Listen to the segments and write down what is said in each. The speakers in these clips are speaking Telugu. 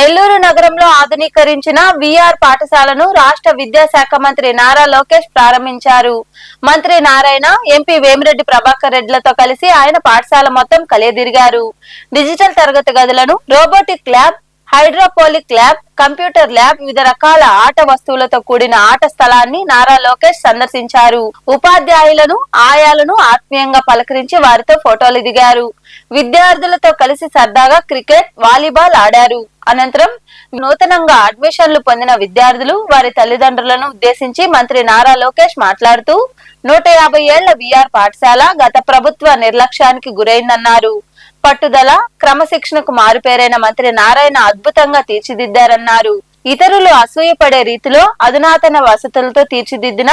నెల్లూరు నగరంలో ఆధునీకరించిన విఆర్ పాఠశాలను రాష్ట్ర విద్యాశాఖ మంత్రి నారా లోకేష్ ప్రారంభించారు. మంత్రి నారాయణ ఎంపీ వేమిరెడ్డి ప్రభాకర్ రెడ్డిలతో కలిసి ఆయన పాఠశాల మొత్తం కలియదిరిగారు. డిజిటల్ తరగతి గదులను robotic lab hydroponic lab computer lab వివిధ రకాల ఆట వస్తువులతో కూడిన ఆట స్థలాన్ని నారా లోకేష్ సందర్శించారు. ఉపాధ్యాయులను ఆయాలను ఆత్మీయంగా పలకరించి వారితో ఫోటోలు దిగారు. విద్యార్థులతో కలిసి సరదాగా క్రికెట్ వాలీబాల్ ఆడారు. అనంతరం నూతనంగా అడ్మిషన్లు పొందిన విద్యార్థులు వారి తల్లిదండ్రులను ఉద్దేశించి మంత్రి నారా లోకేష్ మాట్లాడుతూ నూట యాభై ఏళ్ళ విఆర్ పాఠశాల గత ప్రభుత్వ నిర్లక్ష్యానికి గురైందన్నారు. పట్టుదల క్రమశిక్షణకు మారుపేరైన మంత్రి నారాయణ అద్భుతంగా తీర్చిదిద్దారన్నారు. ఇతరులు అసూయపడే రీతిలో అధునాతన వసతులతో తీర్చిదిద్దిన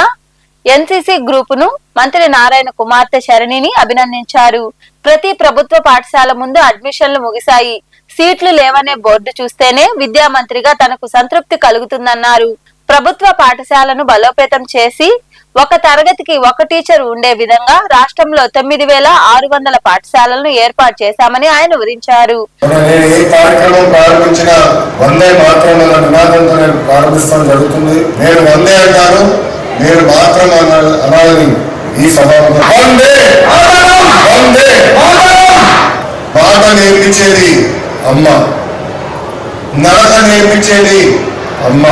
ఎన్సీసీ గ్రూపును మంత్రి నారాయణ కుమార్తె శరణిని అభినందించారు. ప్రతి ప్రభుత్వ పాఠశాల ముందు అడ్మిషన్లు ముగిశాయి. సీట్లు లేవనే బోర్డు చూస్తేనే విద్యా మంత్రిగా తనకు సంతృప్తి కలుగుతుందన్నారు. ప్రభుత్వ పాఠశాలను బలోపేతం చేసి ఒక తరగతికి ఒక టీచర్ ఉండే విధంగా రాష్ట్రంలో తొమ్మిది వేల ఆరు వందల పాఠశాలలను ఏర్పాటు చేశామని ఆయన వివరించారు. మనం నేను మాత్రం అనాలని ఈ సభలో నేర్పించేది అమ్మ. నాట నేర్పించేది అమ్మ.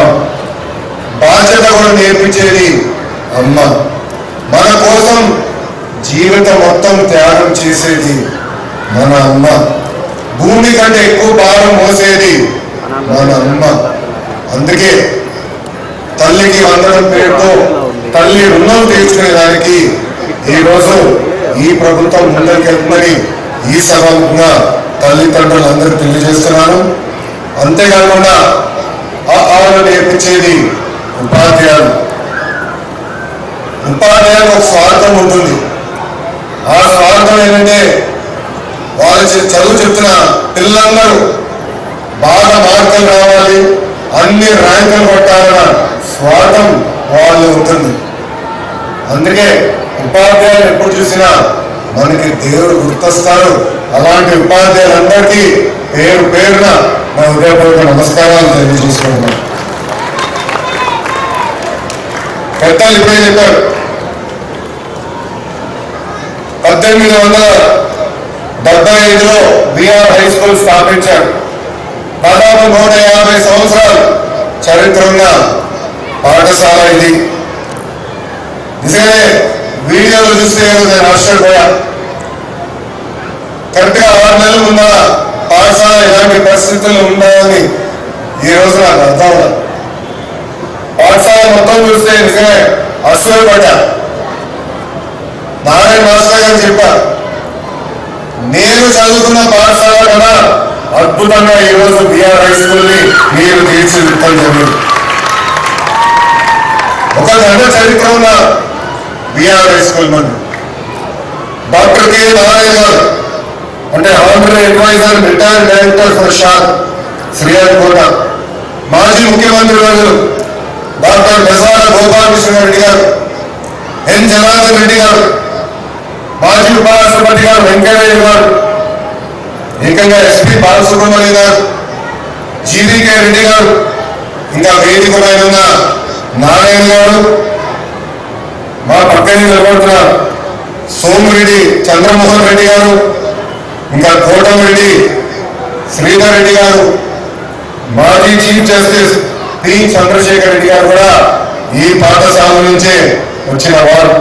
బాధ్యత కూడా నేర్పించేది అమ్మ మన కోసం జీవితం మొత్తం త్యాగం చేసేది మన అమ్మ. భూమి కంటే ఎక్కువ భారం మోసేది మన అమ్మ. అందుకే తల్లికి అందడం పేరుతో తల్లి రుణం తీర్చుకునేదానికి ఈరోజు ఈ ప్రభుత్వం ముందరికి ఈ సభముగా తల్లిదండ్రులందరూ తెలియజేస్తున్నాను అంతేకాకుండా ఆ ఆవులు నేర్పించేది ఉపాధ్యాయులు. ఉపాధ్యాయులకు ఒక స్వార్థం ఉంటుంది. ఆ స్వార్థం ఏంటంటే వాళ్ళు చదువు చెప్తున్న పిల్లలందరూ బాగా మార్కులు రావాలి అన్ని ర్యాంకులు కొట్టాలన్న స్వార్థం వాళ్ళు ఉంటుంది. అందుకే ఉపాధ్యాయులు ఎప్పుడు చూసినా మనకి దేవుడు గుర్తొస్తారు అలాంటి ఉపాధ్యాయులందరికీ పేరు పేరున నా హృదయపూర్వక నమస్కారాలు తెలియజేసుకుంటున్నాను. పెద్దలు ఇప్పుడే చెప్పారు. పద్దెనిమిది వందల డెబ్బై ఐదులో బీఆర్ హై స్కూల్ స్థాపించారు. దాదాపు నూట యాభై సంవత్సరాలు చరిత్ర ఉన్న పాఠశాల ఇది. నిజంగానే వీడియోలు చూస్తే నేను ఆశ్చర్యపోయా కరెక్ట్గా ఆరు నెలలు ముందర పాఠశాల ఇలాంటి పరిస్థితులు ఉన్నాయని ఈ రోజు నాకు అర్థం పాఠశాల మొత్తం చూస్తే నిజంగా అసూయపడ్డా నారాయణ మాస్టర్ గారు చెప్పారు నేను చదువుకున్న పాఠశాల కన్నా అద్భుతంగా ఈ రోజు బిఆర్ హై స్కూల్ని మీరు తీర్చిదిద్దడం జరిగింది. ఒక ఘన చరిత్ర ఉన్న బిఆర్ హై స్కూల్ మంది. Doctor K. నారాయణ గారు అంటే honorary adviser retired director for SHAR Sriharikota మాజీ ముఖ్యమంత్రి గారు డాక్టర్ బెజార గోపాలకృష్ణ రెడ్డి గారు ఎన్ జనార్దన్ రెడ్డి గారు మాజీ ఉపరాష్ట్రపతి గారు వెంకయ్య గారు ఏకంగా ఎస్పీ బాలసుబ్రహ్మణ్యం గారు జీవీకే రెడ్డి గారు ఇంకా వేదికమైన ఉన్న నారాయణ గారు మా పక్కనే నిలబడుతున్న సోమిరెడ్డి చంద్రమోహన్ రెడ్డి గారు ఇంకా కోటం రెడ్డి శ్రీధర్ రెడ్డి గారు మాజీ chief justice P Chandrasekhar Reddy garu కూడా ఈ పాఠశాల నుంచే వచ్చిన వారు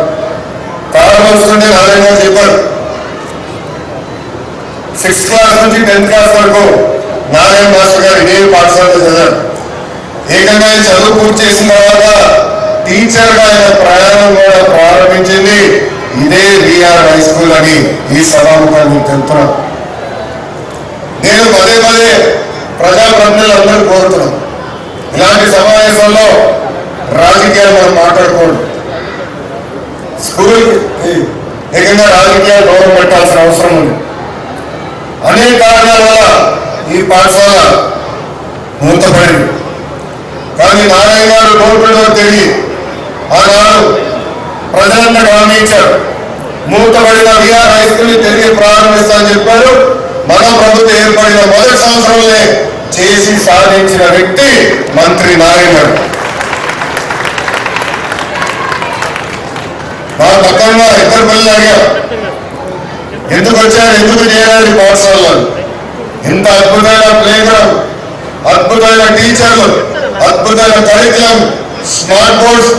ప్రారంభిస్తుంటే నారాయణ గారు చెప్పారు. సిక్స్త్ క్లాస్ నుంచి టెన్త్ క్లాస్ వరకు నారాయణ మాస్టర్ గారు ఇదే పాఠశాలలో చదివారు. ఏకంగా ఆయన చదువు పూర్తి చేసిన తర్వాత టీచర్ ఆయన ప్రయాణం కూడా ప్రారంభించింది. ఇదే విఆర్ హై స్కూల్ అని ఈ సభాముఖాన్ని తెలుపుతున్నాను నేను పదే పదే ప్రజాప్రతినిధులందరూ కోరుతున్నాను. ఇలాంటి సమావేశంలో రాజకీయాలు మనం మాట్లాడకూడదు. స్కూల్ నిజంగా రాజకీయాలు గౌరవం పెట్టాల్సిన అవసరం ఉంది. అనేక కారణాల వల్ల ఈ పాఠశాల మూతపడింది. కానీ నారాయణ గారు కోరుకున్న తెలియ ఆనాడు ప్రజలందరూ హామీ ఇచ్చారు. మూతపడిన విఆర్ హై స్కూల్ని తిరిగి ప్రారంభిస్తామని చెప్పారు. మన ప్రభుత్వం ఏర్పడిన మొదటి సంవత్సరంలో చేసి సాధించిన వ్యక్తి మంత్రి నారాయణ గారు మా పక్కన ఇద్దరు పిల్లలు అడిగారు ఎందుకు వచ్చారు? ఎందుకు చేయాలి పాఠశాలలో? ఇంత అద్భుతమైన ప్లే గ్రౌండ్ అద్భుతమైన టీచర్లు అద్భుతమైన కరికులం స్మార్ట్ బోర్డ్స్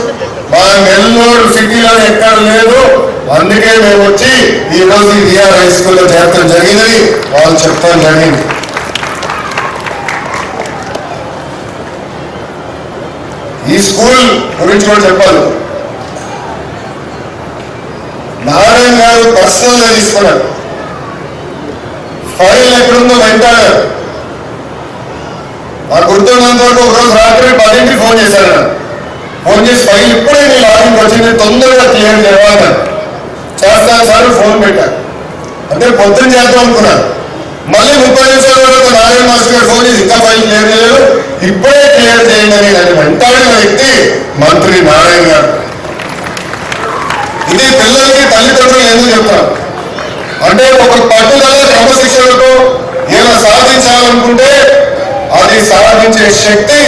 మా నెల్లూరు సిటీలో ఎక్కడ లేదు. అందుకే మేము వచ్చి ఈరోజు విఆర్ హై స్కూల్లో చేరడం జరిగిందని వాళ్ళు చెప్తాం జరిగింది. ఈ స్కూల్ గురించి కూడా చెప్పాలి. నారాయణ గారు పర్సనల్గా తీసుకున్నారు ఫైల్ ఎక్కడుందో వెంటాడు ఆ గుర్తున్నంత వరకు ఒకరోజు రాత్రి పదింటికి ఫోన్ చేశాడు నాకు. ఫోన్ చేసి ఫైల్ ఇప్పుడే నీ లాగిన్కి వచ్చింది తొందరగా తీయండి తర్వాత చేస్తాను సార్ ఫోన్ పెట్టాను అంటే పొద్దున్న చేద్దాం అనుకున్నాను మళ్ళీ ముప్పై నిమిషాల వరకు నారాయణ మాస్టర్ గారు ఫోన్ చేసి ఇంకా ఫైల్ క్లియర్ చేయలేదు. ఇప్పుడే క్లియర్ చేయండి అని నన్ను వెంటాడిన మంత్రి నారాయణ గారు. ఇది పిల్లలకి తల్లిదండ్రులు ఎందుకు చెప్తారు? అంటే ఒక పట్టుదల క్రమశిక్షణతో ఏమైనా సాధించాలనుకుంటే అది సాధించే శక్తి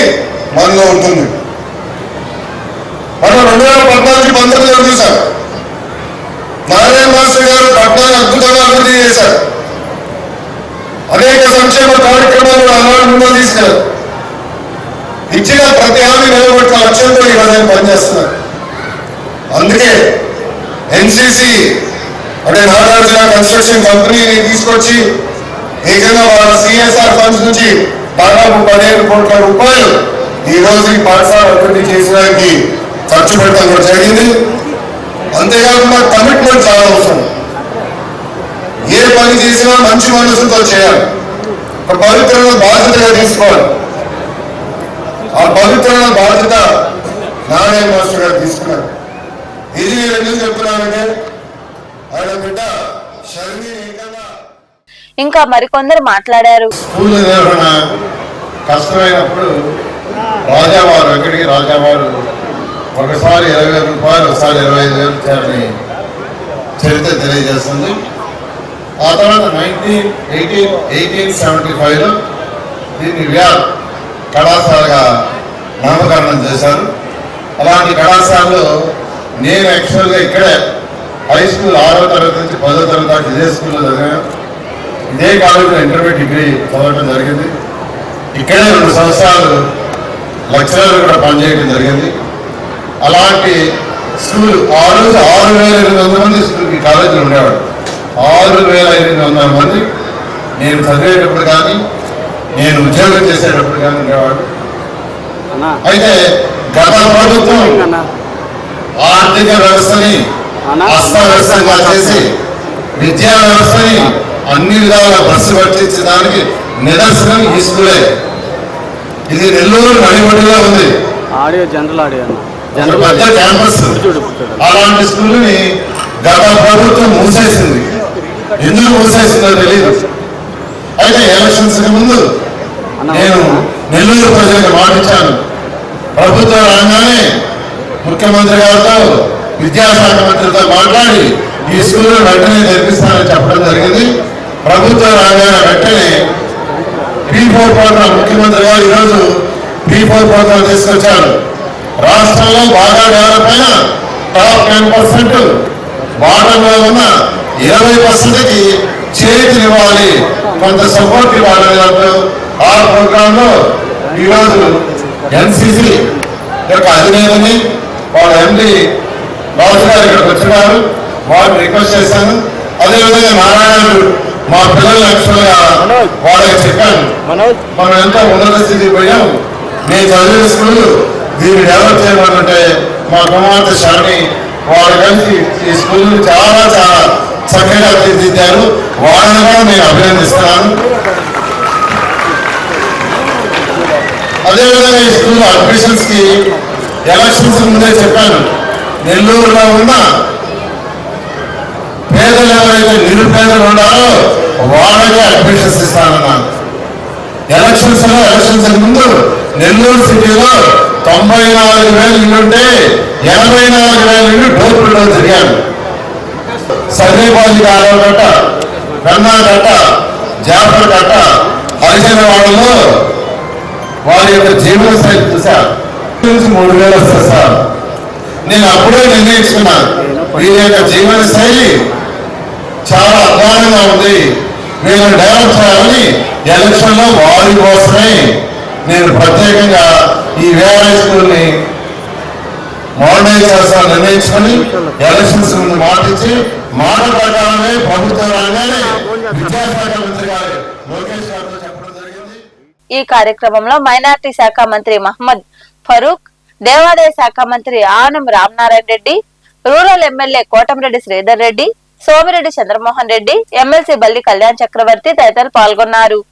మనలో ఉంటుంది. మనం రెండు వేల పద్నాలుగు పంతొమ్మిది గారు చూశారు నారాయణ మాస్టర్ గారు పట్టణాన్ని అద్భుతంగా అభివృద్ధి చేశారు. అనేక సంక్షేమ కార్యక్రమాలు ఆనాడు ముందు తీసుకెళ్ళారు. ఇచ్చిన ప్రతి హామీ నిలబెట్టిన లక్ష్యంతో ఈరోజు ఆయన పనిచేస్తున్నారు. అందుకే ఎన్సిసి అంటే నాగార్జున కన్స్ట్రక్షన్ కంపెనీని తీసుకొచ్చి ఏకంగా వాళ్ళ సిఎస్ఆర్ ఫండ్స్ నుంచి దాదాపు పదిహేను కోట్ల రూపాయలు ఈ రోజు ఈ పాఠశాల అభివృద్ధి చేసడానికి ఖర్చు పెట్టడం కూడా జరిగింది. అంతేకాకుండా కమిట్మెంట్ చాలా అవసరం. ఏ పని చేసినా మంచి మనసుతో చేయాలి. ఒక పవిత్రమైన బాధ్యతగా తీసుకోవాలి. పవిత్రమైన బాధ్యత నారాయణ మాస్టర్ గారు తీసుకున్నారు. ఇది నేను ఎందుకు చెప్తున్నానంటే ఆయన బిడ్డ ఏకంగా ఇంకా మరికొందరు మాట్లాడారు. స్కూల్ నిర్వహణ కష్టమైనప్పుడు రాజావారు వెంకటికి రాజావారు ఒకసారి ఇరవై వేల రూపాయలు ఒకసారి ఇరవై ఐదు వేలు ఇచ్చారని చరిత్ర తెలియజేస్తుంది. ఆ తర్వాత నైన్టీన్ ఎయిటీన్ ఎయిటీన్ సెవెంటీ ఫైవ్లో దీన్ని వ్యాల్ కళాశాలగా నామకరణం చేశారు. అలాంటి కళాశాలలో నేను యాక్చువల్గా ఇక్కడే హై స్కూల్ ఆరో తరగతి నుంచి పదో తరగతి దాకా ఇదే స్కూల్లో చదివాను. ఇదే కాలేజీలో ఇంటర్మీడియట్ డిగ్రీ చదవడం జరిగింది. ఇక్కడే రెండు సంవత్సరాలు లెక్చరర్ కూడా పనిచేయడం జరిగింది. అలాంటి స్కూల్ ఆ రోజు ఆరు వేల ఎనిమిది వందల మంది స్కూల్ ఈ కాలేజీలో ఉండేవాడు ఆరు వేల ఎనిమిది వందల మంది నేను చదివేటప్పుడు కానీ నేను ఉద్యోగం చేసేటప్పుడు కానీ ఉండేవాడు అయితే గత ప్రభుత్వం ఆర్థిక వ్యవస్థని అస్తవ్యస్తంగా చేసి విద్యా వ్యవస్థని అన్ని విధాలుగా బస్సు పట్టించడానికి నిదర్శనం ఈ స్కూలే. ఇది నెల్లూరు నడిబడిలో ఉంది. ఆడియో జనరల్ ఆడియో పెద్ద క్యాంపస్. అలాంటి స్కూల్ని గత ప్రభుత్వం మూసేసింది. ఎందుకు మూసేసిందో తెలియదు అయితే ఎలక్షన్స్ ముందు నేను నెల్లూరు ప్రజలకు మాటిచ్చాను. ప్రభుత్వం రాగానే ముఖ్యమంత్రి గారితో విద్యాశాఖ మంత్రితో మాట్లాడి ఈ స్కూల్ వెంటనే నిర్మిస్తానని చెప్పడం జరిగింది. ప్రభుత్వం రాగానే వెంటనే పీ ఫోర్ ప్రోగ్రాం ముఖ్యమంత్రి గారు ఈరోజు పీ ఫోర్ ప్రోగ్రాం తీసుకొచ్చారు. రాష్ట్రంలో బాగా డెవలప్ అయిన టాప్ టెన్ పర్సెంట్ వాటర్లో ఉన్న ఇరవై పర్సెంట్కి చేతినివ్వాలి కొంత సపోర్ట్ ఇవ్వాలి ఆ ప్రోగ్రాంలో ఈరోజు ఎన్సిసి యొక్క అధినేతని వాళ్ళ ఎండి రాజు గారు ఇక్కడికి వచ్చినారు. వారిని రిక్వెస్ట్ చేశాను అదేవిధంగా నారాయణుడు మా పిల్లలు యాక్చువల్గా వాళ్ళకి చెప్పాను మనం ఎంతో ఉన్నత స్థితికి పోయాం? నేను చదివిన స్కూల్ దీన్ని డెవలప్ చేయమంటే మా కుమార్తె షాని వాళ్ళు కలిసి ఈ స్కూల్ చాలా చాలా చక్కగా తీర్చిదిద్దారు. వాళ్ళని కూడా నేను అభినందిస్తున్నాను. అదేవిధంగా ఈ స్కూల్ అడ్మిషన్స్కి ఎలక్షన్స్ ముందే చెప్పాను. నెల్లూరులో ఉన్న పేదలు ఎవరైతే నిరుపేదలు ఉన్నారో వాళ్ళకే అడ్మిషన్స్ ఇస్తానన్నాను. ఎలక్షన్స్లో ఎలక్షన్స్ ముందు నెల్లూరు సిటీలో తొంభై నాలుగు వేలు ఇల్లుంటే ఎనభై నాలుగు వేల ఇల్లు డోర్ టు డోర్ తిరిగాను. సర్వేపాలి కాలువ కట్ట కన్నా కట్ట జాఫర్ కట్ట హరిజనవాడలో వారి యొక్క జీవన శైలి చూశారు. నుంచి మూడు వేలు వస్తుంది సార్. నేను అప్పుడే నిర్ణయించుకున్నాను. వీరి యొక్క జీవన శైలి చాలా అధ్వానంగా ఉంది. వీళ్ళని డెవలప్ చేయాలని ఎలక్షన్లో వారి కోసమే నేను ప్రత్యేకంగా ఈ వేరే స్కూల్ని మోడర్నైజ్ చేస్తాను నిర్ణయించుకొని ఎలక్షన్స్ ముందు మాట ఇచ్చి మాట ప్రకారమే ప్రభుత్వం రాగానే విద్యాశాఖ మంత్రి గారు లోకేష్ గారు ఈ కార్యక్రమంలో మైనార్టీ శాఖ మంత్రి మహమ్మద్ ఫరూక్ దేవాదాయ శాఖ మంత్రి Anam Ramanarayana Reddy rural MLA Kotamreddy Sridhar Reddy Somireddy Chandramohan Reddy MLC Balli Kalyan Chakravarthi తదితరులు పాల్గొన్నారు.